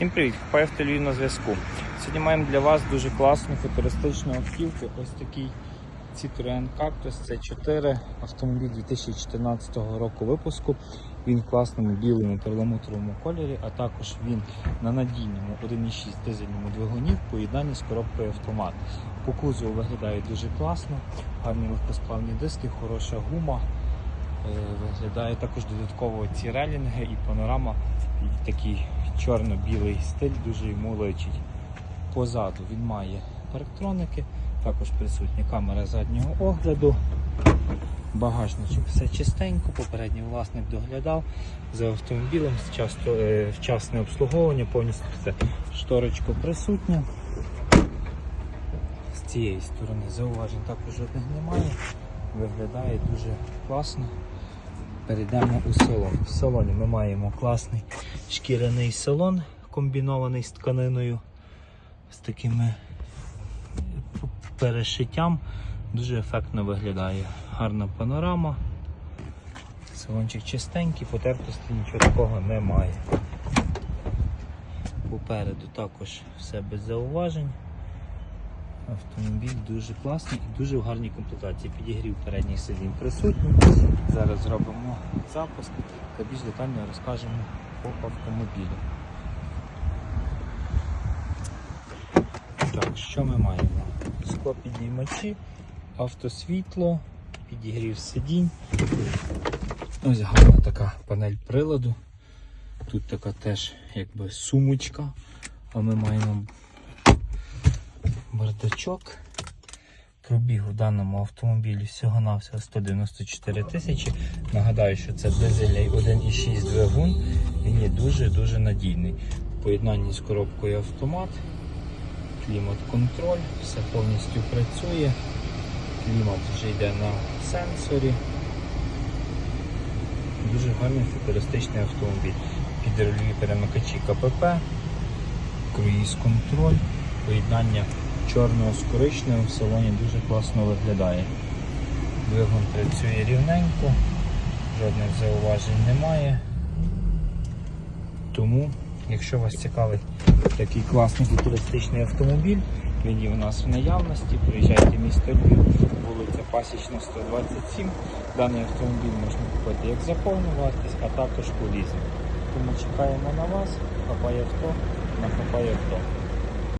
Всім привіт! Хапай автолюю на зв'язку. Сьогодні маємо для вас дуже класну футуристичну автівку. Ось такий Citroen Cactus C4, автомобіль 2014 року випуску. Він в класному білому перламутровому кольорі, а також він на надійному 1.6 дизельному двигуні в поєднанні з коробкою автомат. По кузову виглядає дуже класно, гарні легкосплавні диски, хороша гума. Е, Виглядає також додатково ці релінги і панорама, і такий чорно-білий стиль, дуже йому личить. Позаду він має парктроники, також присутня камера заднього огляду. Багажничок все чистенько, попередній власник доглядав за автомобілем, часто, е, вчасне обслуговування, повністю все шторочка присутня. З цієї сторони зауважень також жодних немає. Виглядає дуже класно. Перейдемо у салон. В салоні ми маємо класний шкіряний салон, комбінований з тканиною, з такими перешиттям. Дуже ефектно виглядає. Гарна панорама. Салончик чистенький, потертості нічого такого немає. Попереду також все без зауважень. Автомобіль дуже класний і дуже в гарній комплектації. Підігрів передніх сидінь присутній. Зараз зробимо запуск та більш детально розкажемо по автомобілю. Так, що ми маємо? Склопідіймачі, автосвітло, підігрів сидінь. Ось гарна така панель приладу. Тут така теж якби сумочка, а ми маємо бардачок. Пробіг у даному автомобілі всього-навсього 194 тисячі. Нагадаю, що це дизельний 1,6 двигун. Він є дуже-дуже надійний. В поєднанні з коробкою автомат, клімат-контроль, все повністю працює. Клімат вже йде на сенсорі. Дуже гарний футуристичний автомобіль. Підрульові перемикачі КПП, круїз-контроль, поєднання чорного з коричневим в салоні дуже класно виглядає. Двигун працює рівненько, жодних зауважень немає. Тому, якщо вас цікавить такий класний футуристичний автомобіль, він є у нас в наявності, приїжджайте в місто Львів, вулиця Пасічна 127. Даний автомобіль можна купити як за а також по лізингу. Тому чекаємо на вас, хапає авто, на хапає авто.